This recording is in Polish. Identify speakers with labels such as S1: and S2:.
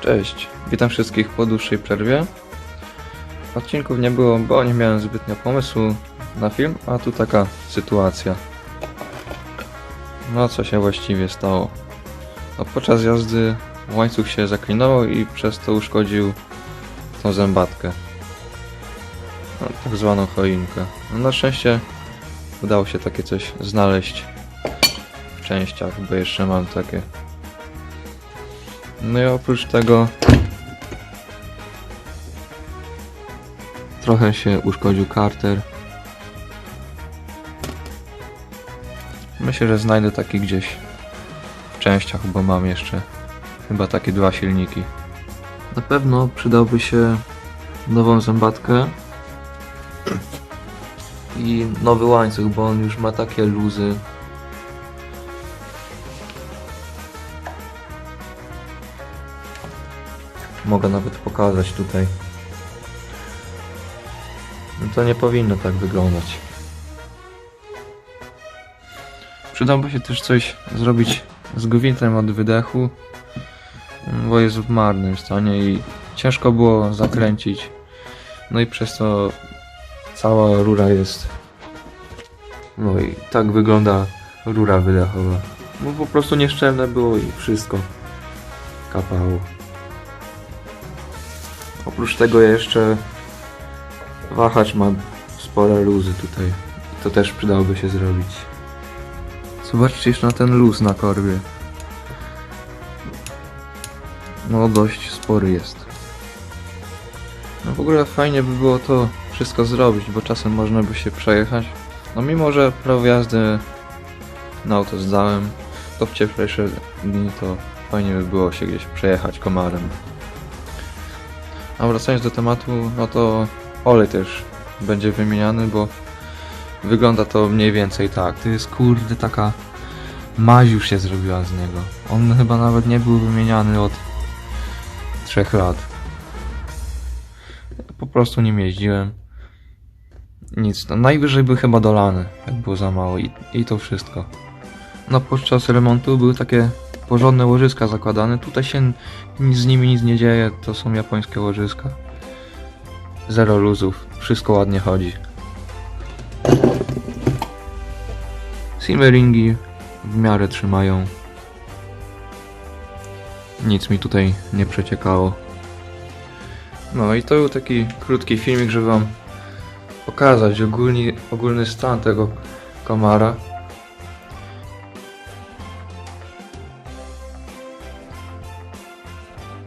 S1: Cześć, witam wszystkich po dłuższej przerwie. Odcinków nie było, bo nie miałem zbytnio pomysłu na film, a tu taka sytuacja. No co się właściwie stało? No, podczas jazdy łańcuch się zaklinował i przez to uszkodził tą zębatkę. No, tak zwaną choinkę. No, na szczęście udało się takie coś znaleźć w częściach, bo jeszcze mam takie no i oprócz tego trochę się uszkodził karter. Myślę, że znajdę taki gdzieś w częściach, bo mam jeszcze chyba takie dwa silniki. Na pewno przydałby się nową zębatkę i nowy łańcuch, bo on już ma takie luzy, Mogę nawet pokazać tutaj. No to nie powinno tak wyglądać. Przydałoby się też coś zrobić z gwintem od wydechu, bo jest w marnym stanie i ciężko było zakręcić. No i przez to cała rura jest. No i tak wygląda rura wydechowa. Bo po prostu nieszczelne było i wszystko kapało. Oprócz tego jeszcze wahacz ma spore luzy tutaj. To też przydałoby się zrobić. Zobaczcie jeszcze na ten luz na korbie. No dość spory jest. No w ogóle fajnie by było to wszystko zrobić, bo czasem można by się przejechać. No mimo, że prawo jazdy na auto zdałem, to w cieplejsze dni to fajnie by było się gdzieś przejechać komarem. A wracając do tematu, no to olej też będzie wymieniany, bo wygląda to mniej więcej tak. To jest kurde taka maź już się zrobiła z niego. On chyba nawet nie był wymieniany od 3 lat. Po prostu nim jeździłem. Nic, no najwyżej był chyba dolany, jak było za mało i, i to wszystko. No podczas remontu były takie porządne łożyska zakładane. Tutaj się z nimi nic nie dzieje, to są japońskie łożyska. Zero luzów, wszystko ładnie chodzi. Silveringi w miarę trzymają. Nic mi tutaj nie przeciekało. No i to był taki krótki filmik, żeby wam pokazać ogólny, ogólny stan tego komara.